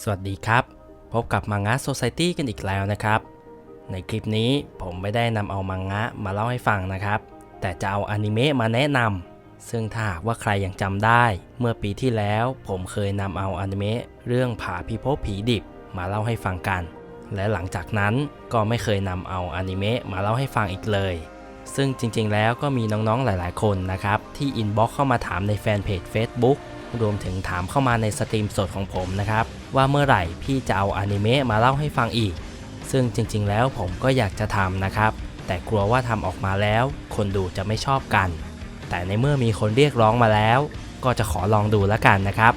สวัสดีครับ พบกับมังงะโซ c i ตี้กันอีกแล้วนะครับ ในคลิปนี้ผมไม่ได้นำเอามังงะมาเล่าให้ฟังนะครับ แต่จะเอาอนิเมะมาแนะนำซึ่งถ้าหากว่าใครยังจำได้ เมื่อปีที่แล้วผมเคยนำเอาอนิเมะเรื่องผาพิภพผีดิบมาเล่าให้ฟังกัน และหลังจากนั้นก็ไม่เคยนำเอาอนิเมะมาเล่าให้ฟังอีกเลย ซึ่งจริงๆแล้วก็มีน้องๆหลาย ๆ คนนะครับที่อินบ็อกเข้ามาถามในแฟนเพจ Facebook รวมถึงถามเข้ามาในสตรีมสดของผมนะครับ ว่าเมื่อไหร่พี่จะเอาอนิเมะมาเล่าให้ฟังอีก ซึ่งจริงๆ แล้วผมก็อยากจะทำนะครับ แต่กลัวว่าทำออกมาแล้ว คนดูจะไม่ชอบกัน แต่ในเมื่อมีคนเรียกร้องมาแล้ว ก็จะขอลองดูแล้วกันนะครับ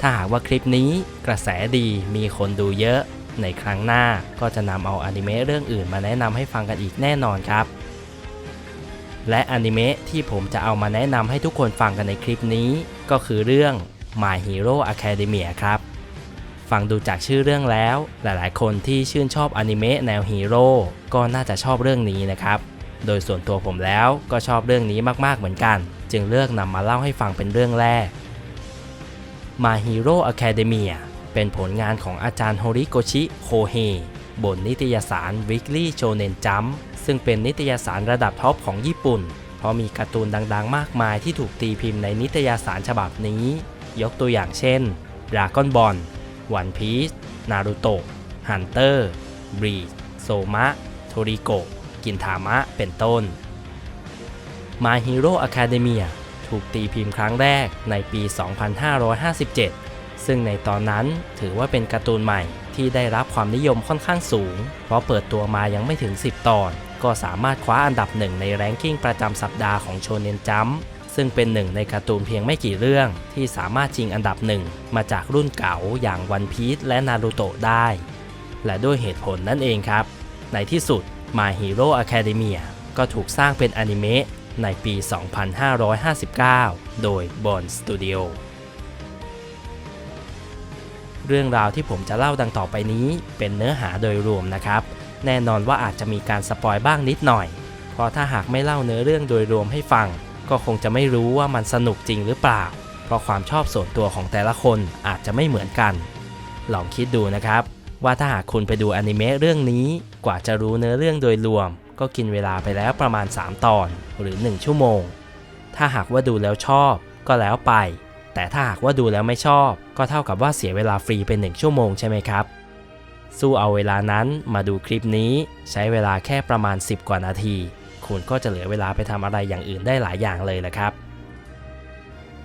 ถ้าหากว่าคลิปนี้กระแสดีมีคนดูเยอะ ในครั้งหน้าก็จะนำเอาอนิเมะเรื่องอื่นมาแนะนำให้ฟังกันอีกแน่นอนครับและอนิเมะที่ผมจะเอามาแนะนำให้ทุกคนฟังกันในคลิปนี้ ก็คือเรื่อง My Hero Academia ครับ ฟังดูจากชื่อเรื่องแล้ว หลายๆ คนที่ชื่นชอบอนิเมะแนวฮีโร่ก็น่าจะชอบเรื่องนี้นะครับ โดยส่วนตัวผมแล้วก็ชอบเรื่องนี้มากๆเหมือนกัน จึงเลือกนำมาเล่าให้ฟังเป็นเรื่องแรก My Hero Academia เป็นผลงานของอาจารย์โฮริโกชิโคเฮบนนิตยสาร Weekly Shonen Jump ซึ่งเป็นนิตยสารระดับท็อปของญี่ปุ่น เพราะมีการ์ตูนดังๆ มากมายที่ถูกตีพิมพ์ในนิตยสารฉบับนี้ ยกตัวอย่างเช่น Dragon Ball One Piece Naruto Hunter Bleach โซมะโทริโกะกินทามะเป็นต้น My Hero Academia ถูกตีพิมพ์ครั้งแรกในปี 2557 ซึ่งในตอนนั้นถือว่าเป็นการ์ตูนใหม่ที่ได้รับความนิยมค่อนข้างสูง เพราะเปิดตัวมายังไม่ถึง 10 ตอน ก็สามารถคว้าอันดับหนึ่งในแรงกิ้งประจำสัปดาห์ของโชเนนจัมซึ่งเป็นหนึ่งในการ์ตูนเพียงไม่กี่เรื่อง ที่สามารถชิงอันดับหนึ่งมาจากรุ่นเก่าอย่างวันพี e และนารูโตะได้ และด้วยเหตุผลนั่นเองครับ ในที่สุด My Hero Academia ก็ถูกสร้างเป็นอนิเมะในปี 2559 โดย Bond Studio เรื่องราวที่ผมจะเล่าดังต่อไปนี้เป็นเนื้อหาโดยรวมนะครับ แน่นอนว่าอาจจะมีการสปอยบ้างนิดหน่อย เพราะถ้าหากไม่เล่าเนื้อเรื่องโดยรวมให้ฟัง ก็คงจะไม่รู้ว่ามันสนุกจริงหรือเปล่า เพราะความชอบส่วนตัวของแต่ละคนอาจจะไม่เหมือนกัน ลองคิดดูนะครับ ว่าถ้าหากคุณไปดูอนิเมะเรื่องนี้ กว่าจะรู้เนื้อเรื่องโดยรวม ก็กินเวลาไปแล้วประมาณ 3 ตอน หรือ 1 ชั่วโมง ถ้าหากว่าดูแล้วชอบก็แล้วไป แต่ถ้าหากว่าดูแล้วไม่ชอบ ก็เท่ากับว่าเสียเวลาฟรีเป็น1ชั่วโมงใช่ไหมครับ สู้เอาเวลานั้นมาดูคลิปนี้ใช้เวลาแค่ประมาณ 10 กว่านาที คุณก็จะเหลือเวลาไปทำอะไรอย่างอื่นได้หลายอย่างเลยละครับ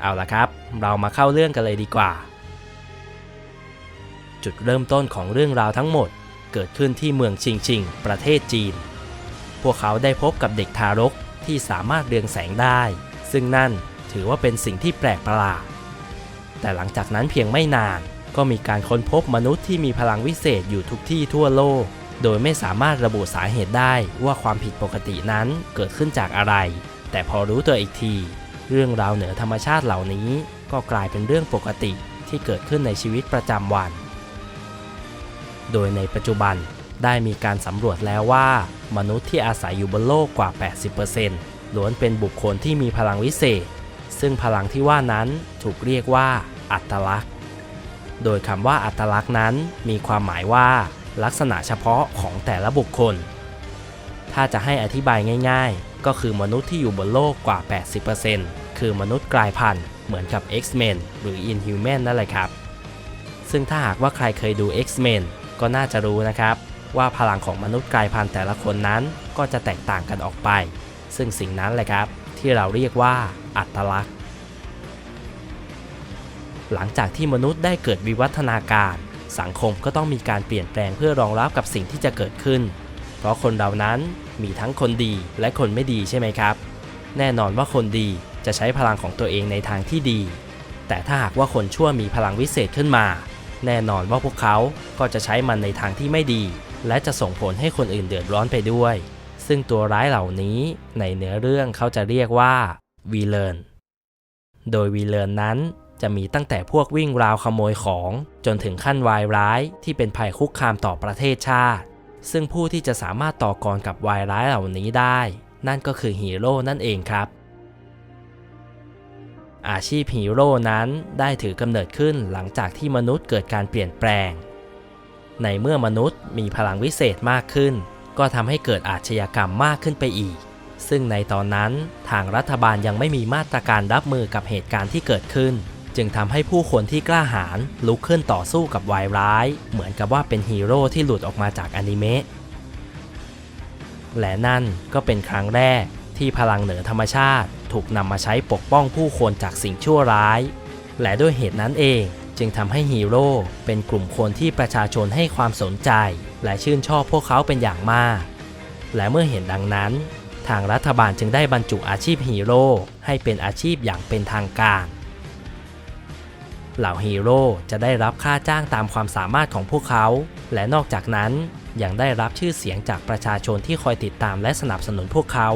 เอาละครับ เรามาเข้าเรื่องกันเลยดีกว่า จุดเริ่มต้นของเรื่องราวทั้งหมด เกิดขึ้นที่เมืองชิงชิง ประเทศจีน พวกเขาได้พบกับเด็กทารกที่สามารถเรืองแสงได้ ซึ่งนั่นถือว่าเป็นสิ่งที่แปลกประหลาดแต่หลังจากนั้นเพียงไม่นาน ก็มีการค้นพบมนุษย์ที่มีพลังวิเศษอยู่ทุกที่ทั่วโลก โดยไม่สามารถระบุสาเหตุได้ว่าความผิดปกตินั้นเกิดขึ้นจากอะไร แต่พอรู้ตัวอีกที เรื่องราวเหนือธรรมชาติเหล่านี้ ก็กลายเป็นเรื่องปกติที่เกิดขึ้นในชีวิตประจำวัน โดยในปัจจุบันได้มีการสำรวจแล้วว่า มนุษย์ที่อาศัยอยู่บนโลกกว่า 80%ล้วนเป็นบุคคลที่มีพลังวิเศษ ซึ่งพลังที่ว่านั้นถูกเรียกว่า อัตลักษณ์ โดยคำว่าอัตลักษณ์นั้นมีความหมายว่าลักษณะเฉพาะของแต่ละบุคคล ถ้าจะให้อธิบายง่าย ๆ ก็คือมนุษย์ที่อยู่บนโลกกว่า 80%คือมนุษย์กลายพันธุ์ เหมือนกับ X-Men หรือ Inhuman นั่นแหละครับ ซึ่งถ้าหากว่าใครเคยดู X-Men ก็น่าจะรู้นะครับ ว่าพลังของมนุษย์กลายพันธุ์แต่ละคนนั้นก็จะแตกต่างกันออกไป ซึ่งสิ่งนั้นแหละครับ ที่เราเรียกว่าอัตลักษณ์ หลังจากที่มนุษย์ได้เกิดวิวัฒนาการ สังคมก็ต้องมีการเปลี่ยนแปลงเพื่อรองรับกับสิ่งที่จะเกิดขึ้น เพราะคนเรานั้นมีทั้งคนดีและคนไม่ดีใช่ไหมครับ แน่นอนว่าคนดีจะใช้พลังของตัวเองในทางที่ดี แต่ถ้าหากว่าคนชั่วมีพลังวิเศษขึ้นมา แน่นอนว่าพวกเขาก็จะใช้มันในทางที่ไม่ดี และจะส่งผลให้คนอื่นเดือดร้อนไปด้วย ซึ่งตัวร้ายเหล่านี้ในเนื้อเรื่องเขาจะเรียกว่าวีเลนโดยวีเลนนั้น จะมีตั้งแต่พวกวิ่งราวขโมยของ จนถึงขั้นวายร้ายที่เป็นภัยคุกคามต่อประเทศชาติ ซึ่งผู้ที่จะสามารถต่อกรกับวายร้ายเหล่านี้ได้ นั่นก็คือฮีโร่นั่นเองครับ อาชีพฮีโร่นั้นได้ถือกำเนิดขึ้นหลังจากที่มนุษย์เกิดการเปลี่ยนแปลง ในเมื่อมนุษย์มีพลังวิเศษมากขึ้น ก็ทำให้เกิดอาชญากรรมมากขึ้นไปอีกซึ่งในตอนนั้นทางรัฐบาลยังไม่มีมาตรการรับมือกับเหตุการณ์ที่เกิดขึ้น จึงทำให้ผู้คนที่กล้าหาญลุกขึ้นต่อสู้กับวายร้าย เหมือนกับว่าเป็นฮีโร่ที่หลุดออกมาจากอนิเมะและนั่นก็เป็นครั้งแรกที่พลังเหนือธรรมชาติถูกนำมาใช้ปกป้องผู้คนจากสิ่งชั่วร้าย และด้วยเหตุนั้นเองจึงทำให้ฮีโร่เป็นกลุ่มคนที่ประชาชนให้ความสนใจ และชื่นชอบพวกเขาเป็นอย่างมาก และเมื่อเห็นดังนั้น ทางรัฐบาลจึงได้บรรจุอาชีพฮีโร่ให้เป็นอาชีพอย่างเป็นทางการ เหล่าฮีโร่จะได้รับค่าจ้างตามความสามารถของพวกเขา และนอกจากนั้นยังได้รับชื่อเสียงจากประชาชนที่คอยติดตามและสนับสนุนพวกเขา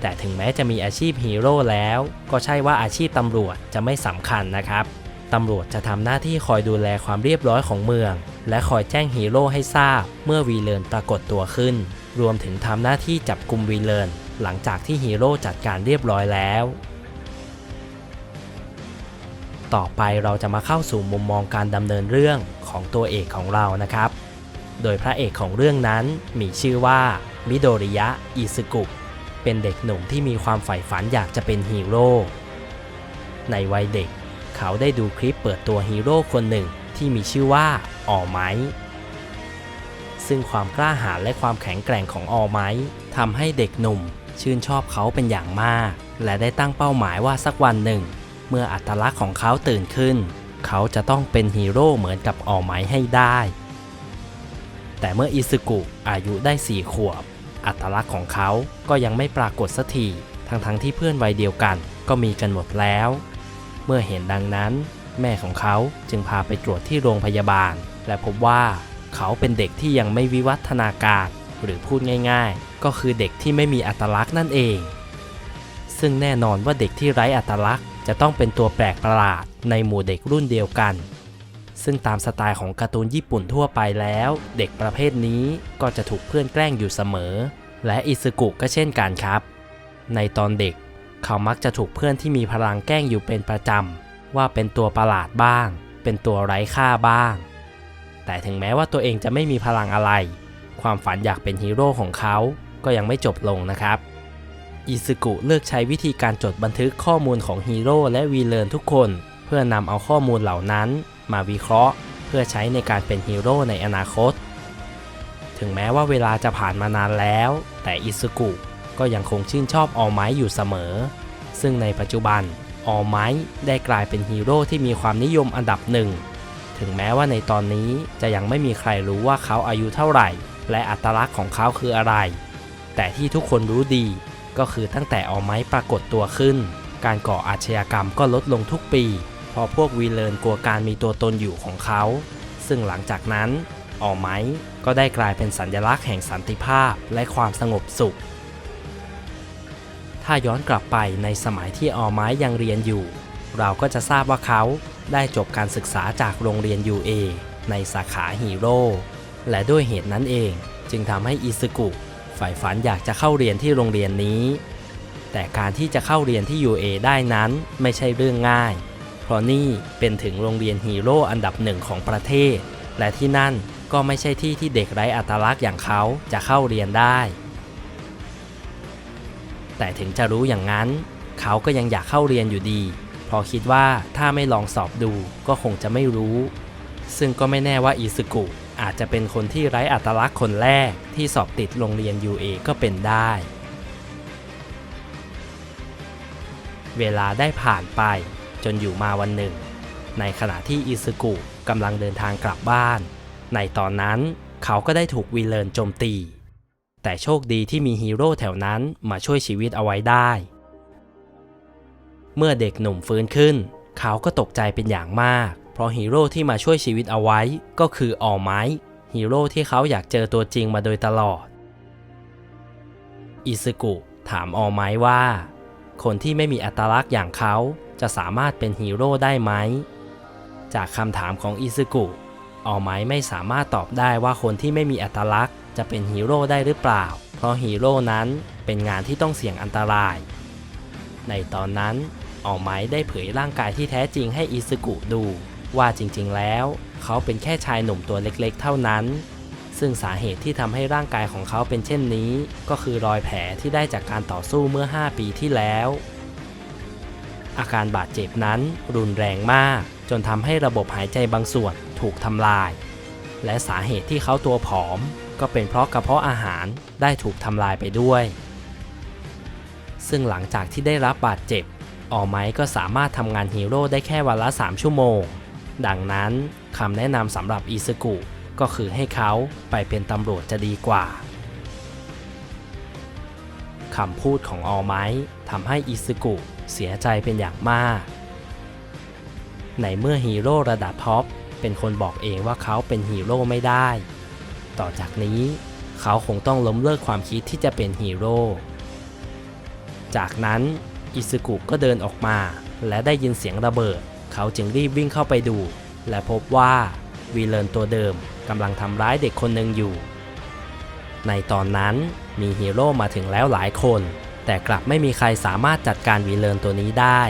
แต่ถึงแม้จะมีอาชีพฮีโร่แล้ว ก็ใช่ว่าอาชีพตำรวจจะไม่สำคัญนะครับตำรวจจะทำหน้าที่คอยดูแลความเรียบร้อยของเมือง และคอยแจ้งฮีโร่ให้ทราบ เมื่อวีเลนปรากฏตัวขึ้น รวมถึงทำหน้าที่จับกลุ่มวีเลนหลังจากที่ฮีโร่จัดการเรียบร้อยแล้ว ต่อไปเราจะมาเข้าสู่มุมมองการดำเนินเรื่องของตัวเอกของเรานะครับ โดยพระเอกของเรื่องนั้นมีชื่อว่ามิโดริยะอิซึกุเป็นเด็กหนุ่มที่มีความใฝ่ฝันอยากจะเป็นฮีโร่ ในวัยเด็ก เขาได้ดูคลิปเปิดตัวฮีโร่คนหนึ่งที่มีชื่อว่าออไมซึ่งความกล้าหาญและความแข็งแกร่งของออไมทำให้เด็กหนุ่มชื่นชอบเขาเป็นอย่างมาก และได้ตั้งเป้าหมายว่าสักวันหนึ่ง เมื่ออัตลักษณ์ของเขาตื่นขึ้น เขาจะต้องเป็นฮีโร่เหมือนกับออไมให้ได้ แต่เมื่ออิซึกุอายุได้สี่ขวบ อัตลักษณ์ของเขาก็ยังไม่ปรากฏสักทีทั้งๆทที่เพื่อนวัยเดียวกันก็มีกันหมดแล้ว เมื่อเห็นดังนั้น แม่ของเขาจึงพาไปตรวจที่โรงพยาบาล และพบว่าเขาเป็นเด็กที่ยังไม่วิวัฒนาการ หรือพูดง่าย ๆ ก็คือเด็กที่ไม่มีอัตลักษณ์นั่นเอง ซึ่งแน่นอนว่าเด็กที่ไร้อัตลักษณ์ จะต้องเป็นตัวแปลกประหลาดในหมู่เด็กรุ่นเดียวกัน ซึ่งตามสไตล์ของการ์ตูนญี่ปุ่นทั่วไปแล้ว เด็กประเภทนี้ก็จะถูกเพื่อนแกล้งอยู่เสมอ และอิซึกุก็เช่นกันครับ ในตอนเด็กเขามักจะถูกเพื่อนที่มีพลังแกล้งอยู่เป็นประจำว่าเป็นตัวประหลาดบ้าง เป็นตัวไร้ค่าบ้าง แต่ถึงแม้ว่าตัวเองจะไม่มีพลังอะไร ความฝันอยากเป็นฮีโร่ของเขาก็ยังไม่จบลงนะครับ อิซึกุเลือกใช้วิธีการจดบันทึกข้อมูลของฮีโร่และวีเลนทุกคน เพื่อนำเอาข้อมูลเหล่านั้น มาวิเคราะห์ เพื่อใช้ในการเป็นฮีโร่ในอนาคต ถึงแม้ว่าเวลาจะผ่านมานานแล้ว แต่อิซึกุก็ยังคงชื่นชอบออไม้อยู่เสมอ ซึ่งในปัจจุบันออไม้ได้กลายเป็นฮีโร่ที่มีความนิยมอันดับหนึ่ง ถึงแม้ว่าในตอนนี้จะยังไม่มีใครรู้ว่าเขาอายุเท่าไหร่ และอัตลักษณ์ของเขาคืออะไร แต่ที่ทุกคนรู้ดี ก็คือตั้งแต่ออไม้ปรากฏตัวขึ้น การก่ออาชญากรรมก็ลดลงทุกปีเพราะพวกวีเลนกลัวการมีตัวตนอยู่ของเขา ซึ่งหลังจากนั้นออไม้ก็ได้กลายเป็นสัญลักษณ์แห่งสันติภาพและความสงบสุข ถ้าย้อนกลับไปในสมัยที่ออไม้ยังเรียนอยู่ เราก็จะทราบว่าเขาได้จบการศึกษาจากโรงเรียน UA ในสาขาฮีโร่และด้วยเหตุนั้นเองจึงทำให้อิซึกุ ฝ่ฝันอยากจะเข้าเรียนที่โรงเรียนนี้ แต่การที่จะเข้าเรียนที่ UA ได้นั้นไม่ใช่เรื่องง่าย เพราะนี่เป็นถึงโรงเรียนฮีโร่อันดับหนึ่งของประเทศ และที่นั่นก็ไม่ใช่ที่ที่เด็กไร้อัตลักษณ์อย่างเขาจะเข้าเรียนได้ แต่ถึงจะรู้อย่างนั้น เขาก็ยังอยากเข้าเรียนอยู่ดีเพราะคิดว่าถ้าไม่ลองสอบดูก็คงจะไม่รู้ ซึ่งก็ไม่แน่ว่าอิซึกุ อาจจะเป็นคนที่ไร้อัตลักษณ์คนแรกที่สอบติดโรงเรียน UA ก็เป็นได้ เวลาได้ผ่านไปจนอยู่มาวันหนึ่ง ในขณะที่อิซึกุกำลังเดินทางกลับบ้าน ในตอนนั้นเขาก็ได้ถูกวีเลนโจมตี แต่โชคดีที่มีฮีโร่แถวนั้นมาช่วยชีวิตเอาไว้ได้ เมื่อเด็กหนุ่มฟื้นขึ้น เขาก็ตกใจเป็นอย่างมาก เพราะฮีโร่ที่มาช่วยชีวิตเอาไว้ก็คือออไม้ฮีโร่ที่เขาอยากเจอตัวจริงมาโดยตลอด อิซึกุถามออไม้ว่า คนที่ไม่มีอัตลักษณ์อย่างเขาจะสามารถเป็นฮีโร่ได้ไหม จากคำถามของอิซึกุออไม้ไม่สามารถตอบได้ว่าคนที่ไม่มีอัตลักษณ์จะเป็นฮีโร่ได้หรือเปล่า เพราะฮีโร่นั้นเป็นงานที่ต้องเสี่ยงอันตราย ในตอนนั้นออไม้ได้เผยร่างกายที่แท้จริงให้อิซึกุดู ว่าจริงๆแล้ว เขาเป็นแค่ชายหนุ่มตัวเล็กๆ เท่านั้น ซึ่งสาเหตุที่ทำให้ร่างกายของเขาเป็นเช่นนี้ ก็คือรอยแผลที่ได้จากการต่อสู้เมื่อ 5 ปีที่แล้ว อาการบาดเจ็บนั้นรุนแรงมาก จนทำให้ระบบหายใจบางส่วนถูกทำลาย และสาเหตุที่เขาตัวผอม ก็เป็นเพราะกระเพาะอาหารได้ถูกทำลายไปด้วย ซึ่งหลังจากที่ได้รับบาดเจ็บออไมก็สามารถทำงานฮีโร่ได้แค่วันละ 3 ชั่วโมง ดังนั้นคำแนะนำสำหรับอิซึกุก็คือให้เขาไปเป็นตำรวจจะดีกว่าคำพูดของออไม้ทำให้อิซึกุเสียใจเป็นอย่างมาก ในเมื่อฮีโร่ระดับท็อปเป็นคนบอกเองว่าเขาเป็นฮีโร่ไม่ได้ ต่อจากนี้เขาคงต้องล้มเลิกความคิดที่จะเป็นฮีโร่ จากนั้นอิซึกุก็เดินออกมาและได้ยินเสียงระเบิด เขาจึงรีบวิ่งเข้าไปดู และพบว่าวีเลนตัวเดิมกำลังทำร้ายเด็กคนหนึ่งอยู่ ในตอนนั้นมีฮีโร่มาถึงแล้วหลายคน แต่กลับไม่มีใครสามารถจัดการวีเลนตัวนี้ได้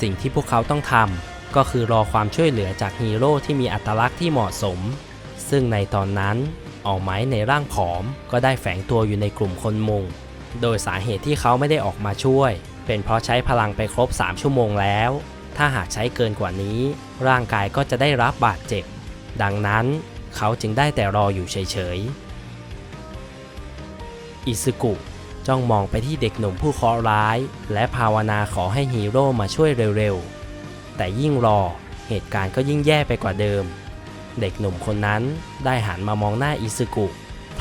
สิ่งที่พวกเขาต้องทำก็คือรอความช่วยเหลือจากฮีโร่ที่มีอัตลักษณ์ที่เหมาะสม ซึ่งในตอนนั้นออกไม้ในร่างผอมก็ได้แฝงตัวอยู่ในกลุ่มคนมุง โดยสาเหตุที่เขาไม่ได้ออกมาช่วย เป็นเพราะใช้พลังไปครบ 3 ชั่วโมงแล้ว ถ้าหากใช้เกินกว่านี้ ร่างกายก็จะได้รับบาดเจ็บ ดังนั้นเขาจึงได้แต่รออยู่เฉยๆ อิซึกุจ้องมองไปที่เด็กหนุ่มผู้เคราะห์ร้าย และภาวนาขอให้ฮีโร่มาช่วยเร็วๆ แต่ยิ่งรอเหตุการณ์ก็ยิ่งแย่ไปกว่าเดิม เด็กหนุ่มคนนั้นได้หันมามองหน้าอิซึกุ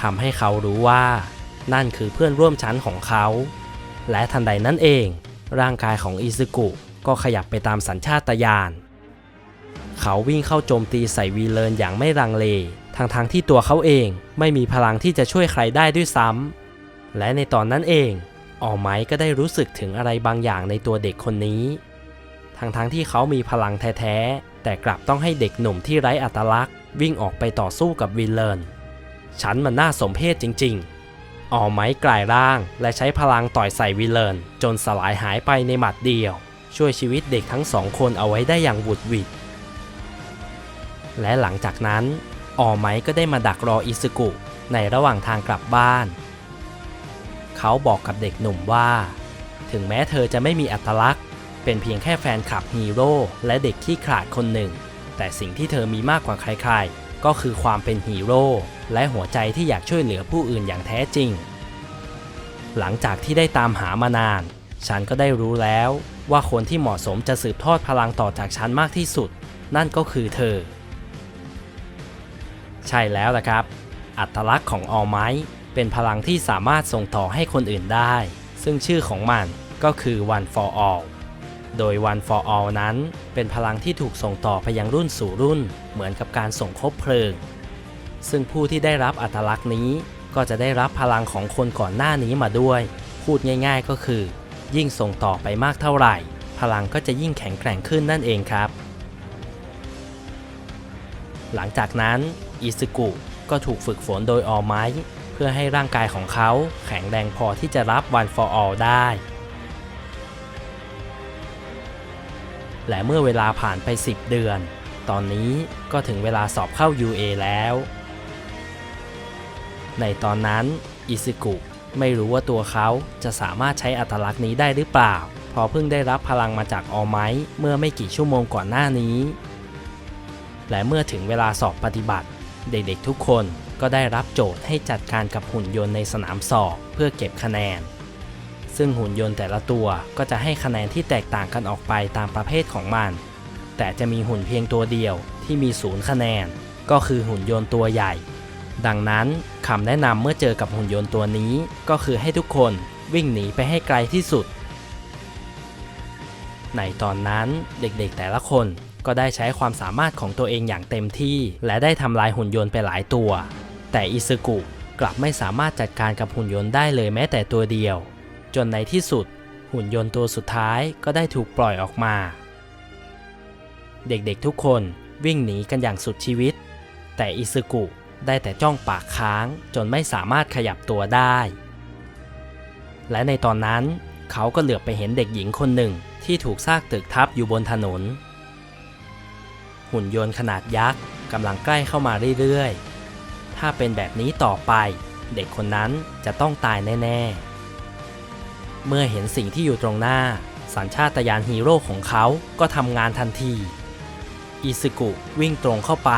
ทำให้เขารู้ว่า นั่นคือเพื่อนร่วมชั้นของเขา และทันใดนั้นเอง ร่างกายของอิซึกุ ก็ขยับไปตามสัญชาตญาณ เขาวิ่งเข้าโจมตีใส่วีเลนอย่างไม่ลังเลทั้งๆทที่ตัวเขาเองไม่มีพลังที่จะช่วยใครได้ด้วยซ้ำ และในตอนนั้นเองออไมก็ได้รู้สึกถึงอะไรบางอย่างในตัวเด็กคนนี้ทั้งๆทที่เขามีพลังแท้ๆ แต่กลับต้องให้เด็กหนุ่มที่ไร้อัตลักษณ์ วิ่งออกไปต่อสู้กับวิลเลนฉันมันน่าสมเพชจริงๆ ออไม้กลายร่างและใช้พลังต่อยใส่วิลเลนจนสลายหายไปในหมัดเดียว ช่วยชีวิตเด็กทั้งสองคนเอาไว้ได้อย่างบุดหวิดและหลังจากนั้นออไมก็ได้มาดักรออิซึกุในระหว่างทางกลับบ้าน เขาบอกกับเด็กหนุ่มว่า ถึงแม้เธอจะไม่มีอัตลักษณ์ เป็นเพียงแค่แฟนคลับฮีโร่และเด็กขี้ขาดคนหนึ่ง แต่สิ่งที่เธอมีมากกว่าใครๆ ก็คือความเป็นฮีโร่และหัวใจที่อยากช่วยเหลือผู้อื่นอย่างแท้จริง หลังจากที่ได้ตามหามานาน ฉันก็ได้รู้แล้ว ว่าคนที่เหมาะสมจะสืบทอดพลังต่อจากฉันมากที่สุด นั่นก็คือเธอ ใช่แล้วละครับ อัตลักษณ์ของออไม้เป็นพลังที่สามารถส่งต่อให้คนอื่นได้ ซึ่งชื่อของมันก็คือ One for All โดย One for All นั้น เป็นพลังที่ถูกส่งต่อไปยังรุ่นสู่รุ่น เหมือนกับการส่งคบเพลิง ซึ่งผู้ที่ได้รับอัตลักษณ์นี้ก็จะได้รับพลังของคนก่อนหน้านี้มาด้วย พูดง่าย ๆ ก็คือ ยิ่งส่งต่อไปมากเท่าไหร่ พลังก็จะยิ่งแข็งแกร่งขึ้นนั่นเองครับ หลังจากนั้นอิซึกุก็ถูกฝึกฝนโดยออไม้เพื่อให้ร่างกายของเขาแข็งแรงพอที่จะรับ One for All ได้ และเมื่อเวลาผ่านไป 10 เดือน ตอนนี้ก็ถึงเวลาสอบเข้า UA แล้ว ในตอนนั้นอิซึกุ ไม่รู้ว่าตัวเขาจะสามารถใช้อัตลักษณ์นี้ได้หรือเปล่า พอเพิ่งได้รับพลังมาจากออไม้เมื่อไม่กี่ชั่วโมงก่อนหน้านี้ และเมื่อถึงเวลาสอบปฏิบัติ เด็กๆทุกคนก็ได้รับโจทย์ให้จัดการกับหุ่นยนต์ในสนามสอบเพื่อเก็บคะแนน ซึ่งหุ่นยนต์แต่ละตัวก็จะให้คะแนนที่แตกต่างกันออกไปตามประเภทของมัน แต่จะมีหุ่นเพียงตัวเดียวที่มีศูนย์คะแนน ก็คือหุ่นยนต์ตัวใหญ่ ดังนั้นคำแนะนำเมื่อเจอกับหุ่นยนต์ตัวนี้ ก็คือให้ทุกคนวิ่งหนีไปให้ไกลที่สุด ในตอนนั้นเด็กๆแต่ละคนก็ได้ใช้ความสามารถของตัวเองอย่างเต็มที่ และได้ทำลายหุ่นยนต์ไปหลายตัว แต่อิซึกุกลับไม่สามารถจัดการกับหุ่นยนต์ได้เลยแม้แต่ตัวเดียว จนในที่สุด หุ่นยนต์ตัวสุดท้ายก็ได้ถูกปล่อยออกมา เด็กๆทุกคนวิ่งหนีกันอย่างสุดชีวิต แต่อิซึกุ ได้แต่จ้องปากค้างจนไม่สามารถขยับตัวได้ และในตอนนั้นเขาก็เหลือบไปเห็นเด็กหญิงคนหนึ่งที่ถูกซากตึกทับอยู่บนถนน หุ่นยนต์ขนาดยักษ์กำลังใกล้เข้ามาเรื่อยๆ ถ้าเป็นแบบนี้ต่อไป เด็กคนนั้นจะต้องตายแน่ๆ เมื่อเห็นสิ่งที่อยู่ตรงหน้า สัญชาตญาณฮีโร่ของเขาก็ทำงานทันที อิซึกุวิ่งตรงเข้าไป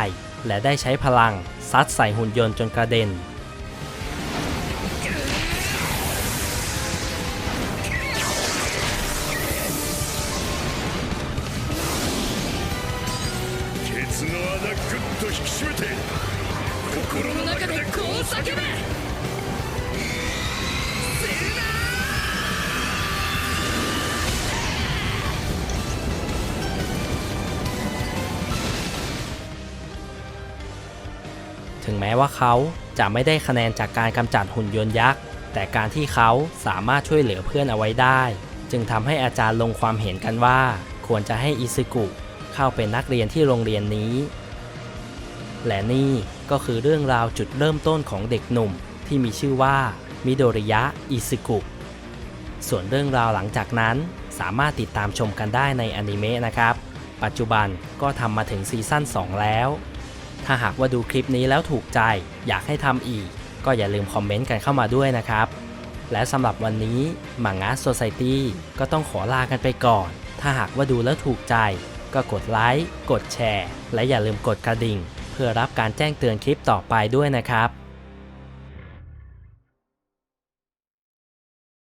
และได้ใช้พลังซัดใส่หุ่นยนต์จนกระเด็น แม้ว่าเขาจะไม่ได้คะแนนจากการกำจัดหุ่นยนต์ยักษ์ แต่การที่เขาสามารถช่วยเหลือเพื่อนเอาไว้ได้ จึงทำให้อาจารย์ลงความเห็นกันว่า ควรจะให้อิซึกุเข้าเป็นนักเรียนที่โรงเรียนนี้ และนี่ก็คือเรื่องราวจุดเริ่มต้นของเด็กหนุ่มที่มีชื่อว่ามิโดริยะอิซึกุ ส่วนเรื่องราวหลังจากนั้นสามารถติดตามชมกันได้ในอนิเมะนะครับ ปัจจุบันก็ทำมาถึงซีซั่น2 แล้ว ถ้าหากว่าดูคลิปนี้แล้วถูกใจ อยากให้ทำอีก ก็อย่าลืมคอมเมนต์กันเข้ามาด้วยนะครับ และสำหรับวันนี้มังงะโซไซตี้ก็ต้องขอลากันไปก่อน ถ้าหากว่าดูแล้วถูกใจ ก็กดไลค์กดแชร์ และอย่าลืมกดกระดิ่ง เพื่อรับการแจ้งเตือนคลิปต่อไปด้วยนะครับ